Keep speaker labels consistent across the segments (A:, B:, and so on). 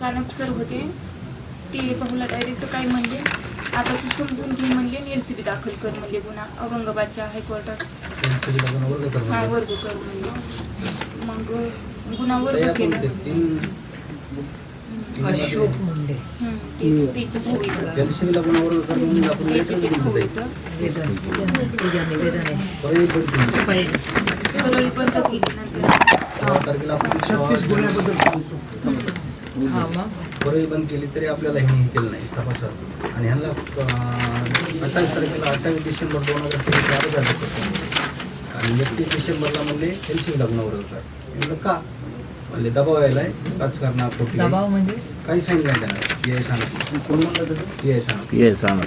A: चाणक sir होते. ते भाऊला डायरेक्ट काय म्हणले. आता तू समजून घे म्हणले एल सी बी दाखल कर म्हणले गुन्हा औरंगाबादच्या हायकोर्टात
B: एलसीबीला पण वर्ग कर
A: हा
B: म्हणजे.
A: वर्ग कर म्हणले मग गुन्हा वर्ग केला
C: अशोक मुंडे.
A: त्याचे भाऊ इथं
B: एलसीबीला पण वर्ग कर म्हणून आपण लेटर दिलं होतं.
C: पहिले
A: बंद केली नंतर
B: सोळा तारखेला आपण सोळा-
C: हा मग.
B: बरंही बंद केली तरी आपल्याला हे केलं नाही तपासात. आणि ह्यांना अठ्ठावीस तारखेला अठ्ठावीस डिसेंबर दोन हजार तेवीस अर्ज झाले होते. आणि एकतीस डिसेंबरला म्हणले एल सी कर मी म्हणलं का? म्हणले दबाव यायलाय. राजकारणापोटी
C: दबाव म्हणजे?
B: काही सांगितलं नाही त्यांना. ये सांगा. कोण म्हणलं तसं ये सांगा.
D: ये सांग.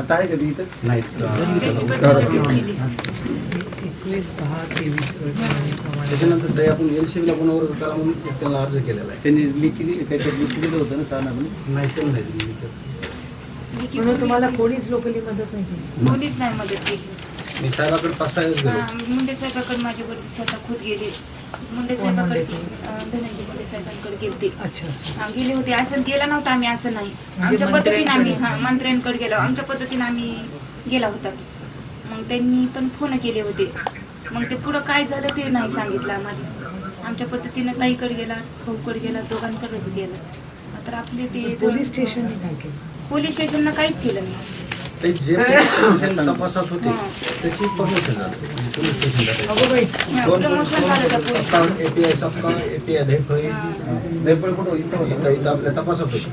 B: आता आहे कधी इथंच? नाही. त्याच्यानंतर ते आपण एल सी गुन्हा वर्ग करा म्हणून त्यांना अर्ज केलेला आहे.
E: त्यांनी लिखी त्याच्यात लिखी दिलं होतं ना सहा
B: नाही ते नाही दिली.
C: म्हणून तुम्हाला. कोणीच लोकली मदत नाही केली.
A: कोणीच नाही मदत केली.
B: मी साहेबाकडे पाच सहा
A: हा, मुंडे साहेबाकडे माझे वडील स्वतः खुद गेले. मुंडे साहेबाकडे धनंजय मुंडे साहेबांकडे गेलते.
C: अच्छा अच्छा.
A: हा, गेले होते. असं गेला नव्हता आम्ही असं नाही.
C: म्हणजे
A: आमच्या पद्धतीने आम्ही
C: मंत्र्यांकडे?
A: हा मंत्र्यांकडे गेलो. आमच्या पद्धतीने आम्ही गेला होता. मग त्यांनी पण फोन केले होते. मग ते पुढं काय झालं ते नाही सांगितलं आम्हाला. आमच्या पद्धतीने ताईकडे गेला भाऊकडे गेला दोघांकडे गेला. तर आपले ते
C: पोलीस केलं?
A: पोलीस स्टेशनला काहीच केलं नाही.
B: ते जे तपासात होते
A: हा.
B: त्याची प्रमोशन झालं.
A: हा,
B: एपीआय सबका एपीआय धैफई धैफळ कुठं? इथं होतं इथं आपल्या तपासात होतं.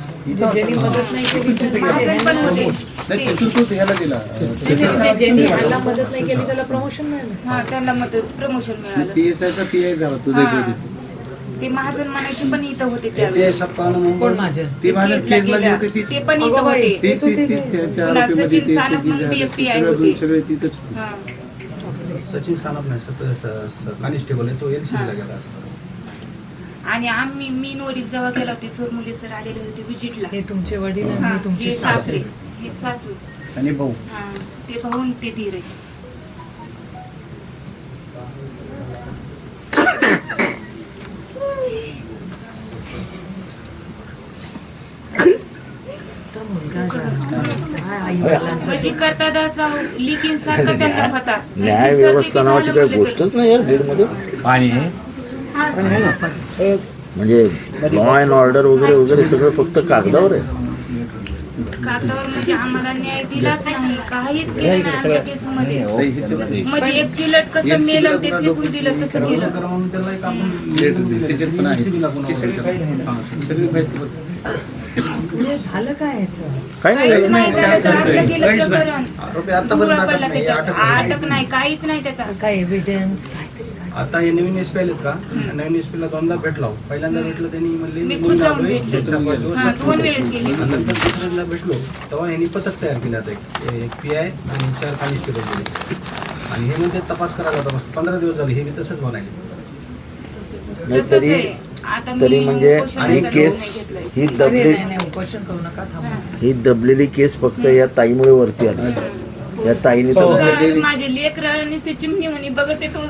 E: ह्याला दिला.
C: ज्यांनी ह्याला मदत नाही केली त्याला प्रमोशन मिळालं.
A: हा त्यांना मदत प्रमोशन मिळालं.
E: पी एस आयचा पी आय झाला तुझ्या
A: हा. ते महाजन म्हणायचे पण इथं होते
C: कोण माझ्या
E: ती माझ्या
A: केसला
E: केसला जी
A: गेल्या.
E: होती तीच
A: ते पण इथं
C: अगं बाई.
A: होते
E: ती-
C: तेच
E: ती-
C: होते
E: ती-
C: ते.
E: त्याच्या
A: पुन्हा
E: आरोपीमध्ये
A: सचिन
E: ते-
A: सानप
E: ते-
A: म्हणून
E: ते-
A: ते FBI
E: सगळं
A: होते.
E: सगळे तिथंच
A: हा.
B: सचिन सानप नाही सत- स- स- कॉन्स्टेबल आहे तो. गेला असता.
A: आणि आम्ही मी वडील जेव्हा गेला होते चोरमुले सर आलेले होते विजिटला
C: हे तुमचे वडील
A: हा,
C: आणि तुमचे
A: हे सासरे
C: सासरे
A: हे सासू
E: आणि भाऊ
A: हा ते भाऊन ते धीर आहे
C: तो मुलगा झाला. काय आई वडिलांचा
A: म्हणजे करता दादा लिखीन सारखा त्यांना होता
D: न्याय व्यवस्था नावाची काही गोष्टच नाही या बीडमध्ये
E: पाणी
D: म्हणजे लॉ अँड ऑर्डर वगैरे वगैरे सगळं फक्त कागदावर आहे
A: कागदावर म्हणजे आम्हाला न्याय दिलाच नाही काहीच केलं नाही आमच्या केसमध्ये म्हणजे एक चिलट कसं मेलं ते फेकून दिलं तसं
B: वर्ग
A: केलं
B: करा म्हणून त्याला एक आपण
E: लेटर दिलं. त्याच्यात पण आहे.
C: म्हणजे झालं काय
D: नाही
A: काहीच नाही झालं तर आपलं केलं
B: काहीच नाही.
A: प्रकरण
B: आरोपी आतापर्यंत
A: पुरा
B: अटक
A: पडला
B: नाही,
A: त्याच्यात.
B: अटक नाही.
A: अटक नाही. काहीच नाही त्याचा.
C: काय एव्हिडन्स काहीतरी काय
B: आता हे नवीन एसपी आलेत का? नवीन एसपी ला दोनदा भेटलो. पहिल्यांदा भेटलं त्यांनी म्हणले
A: मी
B: मी
A: खुद जाऊन
B: आलोय,
A: भेटले.
B: त्यांच्या पाच दिवस
A: हा,
B: लागतील.
A: दोन वेळेस गेली.
B: आणि नंतर दुसऱ्यांदा भेटलो. तेव्हा यांनी पथक तयार केलं आता एक- एक पी आय आणि चार कॉन्स्टेबल दिले आणि हे म्हणजे तपास करायला होता पंधरा दिवस झाले हे मी तसंच म्हणाले.
A: तसंच आहे.
D: तरी म्हणजे ही केस. ही दबली ही. दबलेली केस फक्त या ताईमुळे वरती आली. या ताईने तर
A: सर, माझे लेकर नुसते चिमणी म्हणे बघत येतो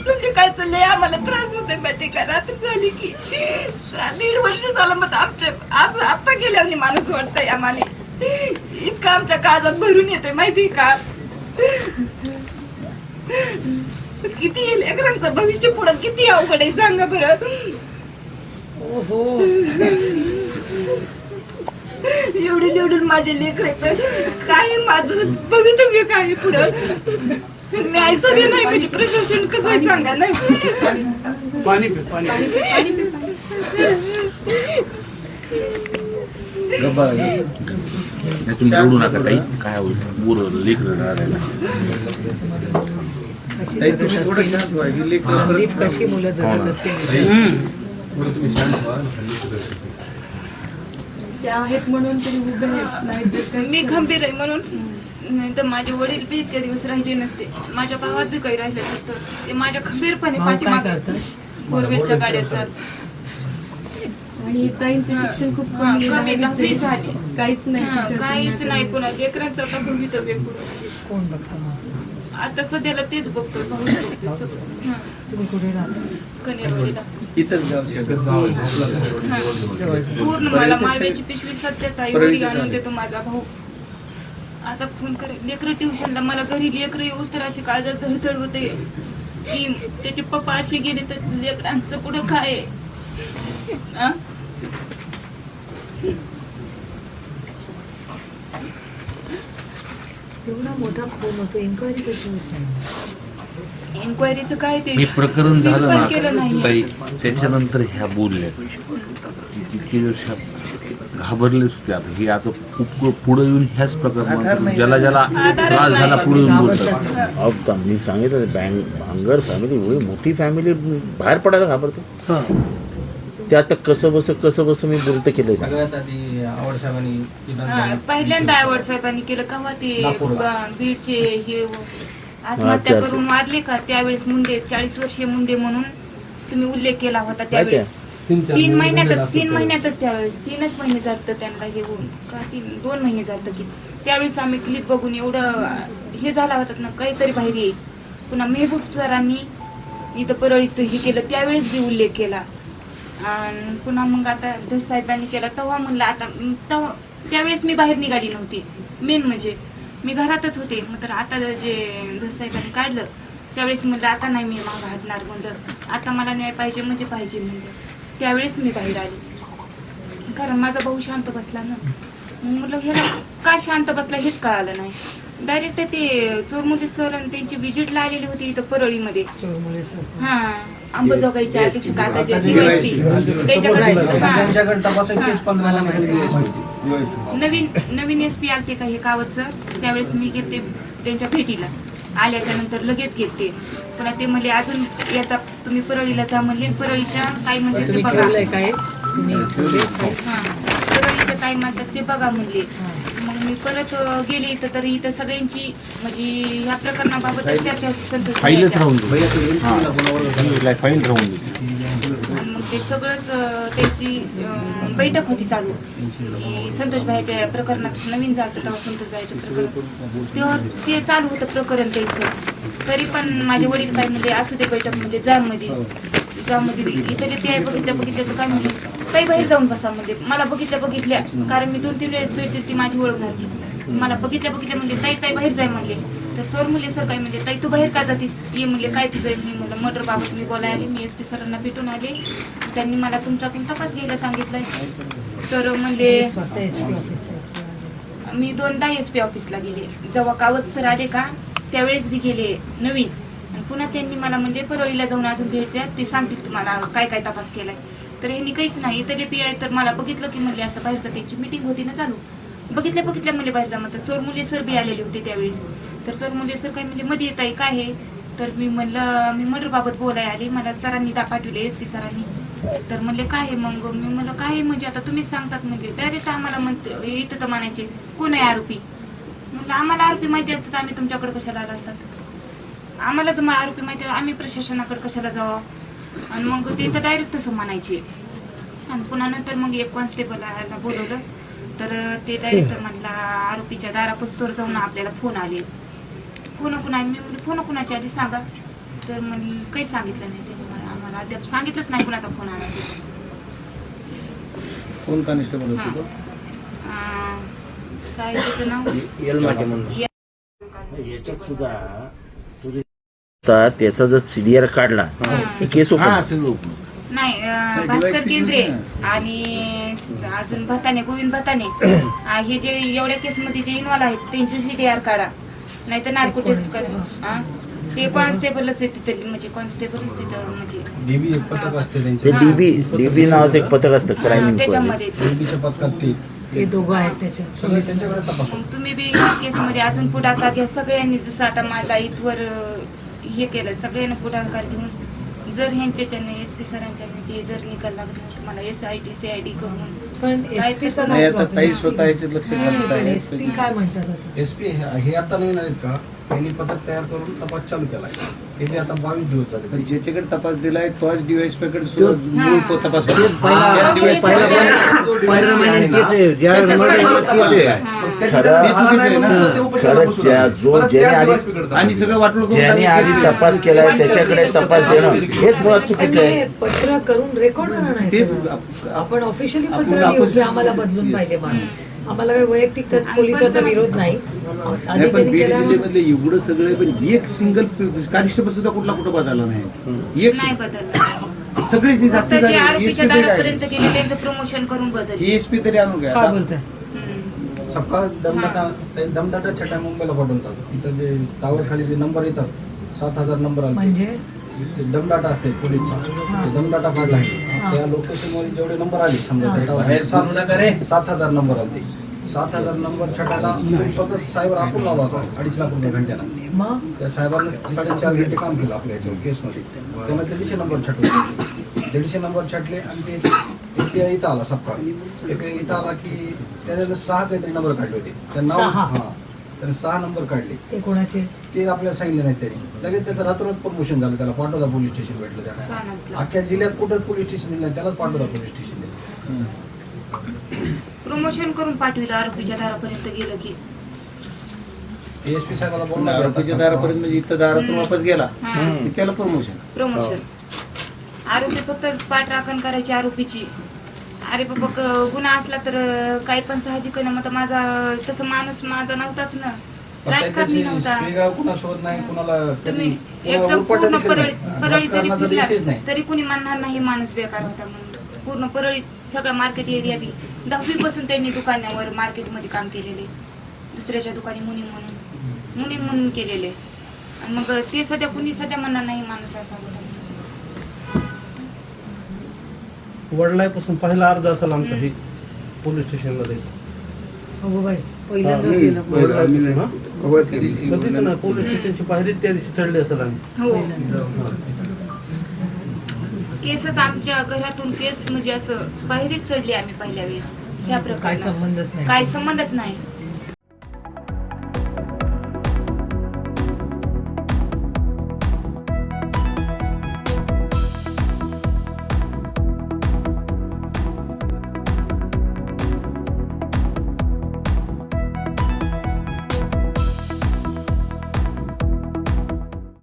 A: संध्याकाळचं लय आम्हाला त्रास होतोय माहिती का? रात्री झाली की. दीड वर्ष झालं मग आमच्या आज आता गेल्याने माणूस वाटतंय आम्हाला. इतकं आमच्या काळजात भरून येतोय माहिती का? किती हे लेकरांचं भविष्य पुढं किती अवघड आहे? सांगा बरं.
C: ओहो.
A: एवढे एवढे माझे लेकर आहेत काय माझं भवितव्य काय पुढं? न्याय सगळे नाही म्हणजे प्रशासन कसं आहे सांगा नाही?
E: पाणी पे पाणी
D: तुम्ही रडू नका ताई. काय होईल? बुर लेकर रडायला
C: संदीप कशी मुलं जबरदस्ती
F: त्या आहेत म्हणून उभे नाही
A: मी खंबीर आहे म्हणून. नाही तर माझे वडील बी इतके दिवस राहिले नसते. माझ्या गावात बी काही राहिलं नसतं. ते माझ्या खंबीरपणे
C: भाऊ काय
A: पाठीमागे
C: करतात?
A: बोरवेलच्या गाड्या असतात
F: आणि ताईंचं शिक्षण खूप
A: हा,
F: कमी.
A: झाली.
F: काहीच नाही
A: हा, काहीच. नाही पुन्हा लेकरांचं आता भवितव्य पुढं.
C: कोण बघतं
A: आता सध्याला तेच बघतो हा.
E: इथंच.
A: पूर्ण मला माळव्याची पिशवी सध्या ताईवरी आणून देतो माझा भाऊ. असा फोन करे लेकरं ट्युशनला मला घरी लेकरं येऊस तर अशी काळजात धडधड होते. की त्याचे पप्पा असे गेले तर लेकरांचं पुढं काय आहे? हा?
C: एवढा मोठा फोन होतो इन्क्वायरी कशी होती?
A: इन्क्वायरीचं काय ते?
G: हे प्रकरण झालं
A: पण केलं
G: ना
A: नाही.
G: ताई त्याच्यानंतर ह्या बोलल्या. इतके दिवस ह्या घाबरलेच होते आता. हे आता खूप पुढे येऊन ह्याच प्रकरण ज्याला ज्याला त्रास झाला पुढे येऊन बोलतात.
D: त- मी सांगितलं बँग भांगर फॅमिली एवढी मोठी फॅमिली बाहेर पडायला घाबरते. ते आता कसं बस कसं बस मी बोलतं केलं
B: सगळ्यात आधी आवड साहेबांनी
A: हा, पहिल्यांदा आवड साहेबांनी केलं. का ते
B: नागपूरला.
A: ब- बीडचे हे
D: अच्छा,
A: आत्महत्या
D: अच्छा.
A: करून मारले का? त्यावेळेस मुंडे चाळीस वर्षीय मुंडे म्हणून तुम्ही उल्लेख केला होता त्यावेळेस.
B: तीन चार
A: तीन
B: महिने
A: महिन्यातच तीन महिन्यातच त्यावेळेस. तीनच महिने जात त्यांना हे होऊन. का तीन दोन महिने जात की. त्यावेळेस आम्ही क्लिप बघून एवढं हे झाला होता ना काहीतरी बाहेर येईल. पुन्हा मेहबूब सरांनी इथं परळीत हे केलं. त्यावेळेस बी उल्लेख केला. आणि पुन्हा मग आता धस साहेबांनी केला तेव्हा म्हणलं आता तेव्हा त्यावेळेस मी बाहेर निघाली नव्हती. मेन म्हणजे मी घरातच होते. मग तर आता जे धस साहेबांनी काढलं त्यावेळेस म्हणलं आता नाही मी मागं हटणार म्हणलं. आता मला न्याय पाहिजे म्हणजे पाहिजे म्हणलं. त्यावेळेस मी बाहेर आली. कारण माझा भाऊ शांत बसला ना. म्हटलं ह्याला का शांत बसला हेच कळालं नाही. डायरेक्ट ते चोरमुली सर आणि त्यांची विजिटला आलेली होती इथं परळीमध्ये. हा. अंबजोगाईचे अध्यक्ष काका जे
B: आता
A: DYSP, त्याच्याकडे हा.
B: त्यांच्याकडे तपासायची तेच पंधरा महिने
A: नवीन नवीन एस पी आलते का हे कावतचं? त्यावेळेस मी गेलते त्यांच्या भेटीला. आल्याच्यानंतर लगेच गेलते पुन्हा ते म्हणले अजून याचा तुम्ही परळीला जा म्हणले. परळीच्या काय म्हणते ते
C: तुम्ही
A: बघा.
C: काय
A: हा? परळीच्या काय म्हणतात ते बघा म्हणले. मी परत गेले इथं तर इथं सगळ्यांची म्हणजे ह्या प्रकरणाबाबत चर्चा होती संतोष
G: फाईलच. राहून गेली.
B: ते
G: ही. फाईल राहून गेली.
A: मग ते सगळंच अं, त्यांची अं, बैठक होती चालू. जी संतोष भाईच्या प्रकरणात नवीन झालं तेव्हा संतोष भाईच्या प्रकरण तेव्हा ते चालू होतं प्रकरण त्यांचं. तरी पण माझे वडील काय म्हणजे असू दे बैठक म्हणजे जाममध्ये. जाममध्ये इथं जे ते आहे बघितल्या बघितल्या तर काय म्हणजे काही बाहेर जाऊन बसा म्हणजे मला बघितल्या बघितल्या कारण मी दोन तीन वेळेस भेटते ती माझी ओळख नव्हती मला बघितल्या बघितल्या म्हणजे ताई ताई बाहेर जाय म्हणले. तर चोर मुले सर काय म्हणजे ताई तू बाहेर का जातीस? ये म्हणले काय तुझं मी म्हणलं मटर बाबत मी बोलाय आले. मी एस पी सरांना भेटून आले. त्यांनी मला तुमच्याकडून तपास घ्यायला सांगितलंय. तर म्हणले
C: एस पी ऑफिस
A: मी दोनदा एस पी ऑफिसला गेले. जेव्हा कावत सर आले का त्यावेळेस बी गेले नवीन. आणि पुन्हा त्यांनी मला म्हणले परळीला जाऊन अजून भेट द्या. ते सांगतील तुम्हाला काय काय तपास केलाय. तर ह्यांनी काहीच नाही. इथले पी आय तर मला बघितलं की म्हणले असं बाहेर त्यांची मिटिंग होती ना चालू. बघितल्या बघितल्या म्हणले बाहेर जा म्हणतात चोर मुले सर बी आलेले होते त्यावेळेस. तर चोर मुले सर काय म्हणजे मध्ये येत आहे काय आहे? तर मी म्हणलं मी मर्डर बाबत बोलाय आली. मला सरांनी दा पाठवले एस पी सरांनी. तर म्हणले काय आहे मग? मी म्हणलं काय आहे म्हणजे आता तुम्हीच सांगतात म्हणजे. डायरेक्ट आम्हाला म्हणते इथं तर म्हणायचे कोण आहे आरोपी? म्हणलं आम्हाला आरोपी माहिती असतात. आम्ही तुमच्याकडे कशाला आला असतात? आम्हाला जर आरोपी माहिती आहे, आम्ही प्रशासनाकडे कशाला जावं? आणि मग ते तर डायरेक्ट तसं म्हणायचे. आणि पुन्हा नंतर मग एक कॉन्स्टेबलला बोलवलं. तर ते डायरेक्ट म्हणला आरोपीच्या दारापस्तोर जाऊन आपल्याला फोन आले. फोन कुणा मी म्हणलं फोन कुणाची आधी सांगा. तर म्हणे काही सांगितलं नाही त्यांनी मला आम्हाला अद्याप सांगितलंच नाही कुणाचा फोन आला ते.
E: कोण कॉन्स्टेबल तो?
A: काय त्याचं नाव?
D: याच्यात सुद्धा आता त्याचा जर सिनियर काढला केस ओपन.
A: नाही अं, भास्कर केंद्रे आणि अजून भताने गोविंद भताने अं, हे जे एवढ्या केसमध्ये जे इन्व्हॉल्व आहेत त्यांचे सीडीआर काढा. नाही तर नार्को टेस्ट करा. हा? ते कॉन्स्टेबलच आहे तिथे म्हणजे कॉन्स्टेबलच तिथं म्हणजे.
B: डीबी एक पथक असते
D: ते
B: त्यांचे
D: डीबी डीबी नावाचं एक पथक असतं क्राईम
A: हा,
D: इन्क्वायरी
A: त्याच्यामध्ये.
B: डीबीच्या पथकात ते.
C: ते दोघं आहेत त्याच्या
B: सगळे त्यांच्याकडे तपास.
A: मग तुम्ही बी या केसमध्ये अजून पुढाकार घ्या. सगळ्यांनी जसं आता मला इथवर अं, हे केलं सगळ्यांनी पुढाकार घेऊन जर ह्यांच्याच्याने एस पी सरांच्याने ते जर निकाल लागला तुम्हाला S I T C I D करून
C: पण
A: काय
C: एसपी
A: त्याचं
E: नाही आता ताई स्वतः याच्यात लक्ष घालत आहे
C: एसपी काय म्हणतात आता?
B: एस पी हे आता नवीन आहेत का? त्यांनी पथक तयार करून तपास चालू केलाय. हे बी आता बावीस दिवस झाले.
E: पण ज्याच्याकडे तपास दिलाय तोच डिवाइसकडे मूळ तो तपास होतो. कडे-
B: आहे. आहे.
D: जो ज्याने आधी
E: आणि सगळं वाटलं करून
D: ज्याने आधी
E: टाकलं.
D: तपास केलाय त्याच्याकडे तपास देणं. हेच मुळात चुकीचं आहे.
C: पत्र करून रेकॉर्ड
E: ते
C: नाही
E: आप-
C: आपण ऑफिशियली
E: आपण-
C: पत्र लिहू
E: आपण-
C: की आम्हाला बदलून पाहिजे म्हणून. आम्हाला काही वैयक्तिक पोलिसाचा विरोध नाही.
E: पण बीड जिल्ह्यामधले एवढं सगळे पण एक सिंगल कानिस्टेबल सुद्धा कुठला कुठं बदलला नाही. एक
A: नाही बदललं.
E: सगळे जे
A: फक्त
E: जाती
A: जे
E: झाले
A: आरोपीच्या
E: ESP तरी
A: दारापर्यंत गेले त्यांचं प्रमोशन करून बदल
E: एएसपी तरी आणून घ्या.
C: काय
E: आता
C: बोलताय?
A: हम्म.
B: सबका दमदाटा ते दमदाटा छटा मुंबईला पाठवतात. तिथं जे टावर खाली जे नंबर येतात सात हजार नंबर आले
C: म्हणजे?
B: ते दमडाटा असते पोलीसचा. ते दमडाटा काढला आहे. त्या लोकेशनवर जेवढे नंबर आले समजा सात- हजार नंबर आले. सात हजार नंबर छटायला स्वतः साहेब आपण लावला होता अडीच लाख रुपये घंट्याला.
C: मग?
B: त्या साहेबांनी साडेचार घंटे काम केलं आपल्या याच्यावर केसमध्ये. त्यामुळे दीडशे नंबर छाटले. दीडशे नंबर छाटले आणि ते एक इथं आला सपकाळ. एक इथं आला की त्याच्यात सहा काहीतरी नंबर काढले होते. त्या नाव
C: सहा?
B: हा. त्याने सहा नंबर काढले.
C: ते कोणाचे?
B: ते आपल्याला सांगितले नाहीत त्यांनी. लगेच त्याचं रातोरात प्रमोशन झालं त्याला पाठवता पोलीस स्टेशन भेटलं त्याला. अख्ख्या जिल्ह्यात कुठं पोलीस स्टेशन दिलं नाही त्यालाच पाठवता पोलीस स्टेशन
A: प्रमोशन करून पाठविलं आरोपीच्या दारापर्यंत गेलं की.
B: एसपी साहेबाला
E: पण
B: बोलला
E: आरोपीच्या दारापर्यंत म्हणजे इथं दारातून वापस गेला. की त्याला प्रमोशन
A: प्रमोशन आरोपी फक्त पाठराखण करायची आरोपीची. अरे बाबा गुन्हा असला तर काही पण साहजिक ना मग माझा तसं माणूस माझा नव्हताच ना. राजकारणी नव्हता.
B: वेगळा कुणा शोध नाही कुणाला
A: पूर्ण परळी जरी तरी कुणी म्हणणार नाही माणूस बेकार होता म्हणून. पूर्ण परळी सगळा मार्केट एरिया बी. दहावी पासून त्यांनी दुकानावर मार्केटमध्ये काम केलेले. दुसऱ्याच्या दुकानी मुनी म्हणून. मुनी म्हणून केलेले. आणि मग ते सध्या कुणी सध्या म्हणणार नाही माणूस असा
H: वडिलापासून पहिला अर्ज असेल आमचा हे पोलीस स्टेशनला द्यायचा.
C: हो बाई पहिल्यांदाच गेलं
H: कधीच ना पोलीस स्टेशनची पायरी त्या दिवशी चढली असेल आम्ही.
A: हो. केसच आमच्या घरातून केस म्हणजे असं बाहेरच चढली आम्ही पहिल्या वेळेस. ह्या
C: काय
A: प्रकारे
C: संबंधच नाही.
A: काय संबंधच नाही.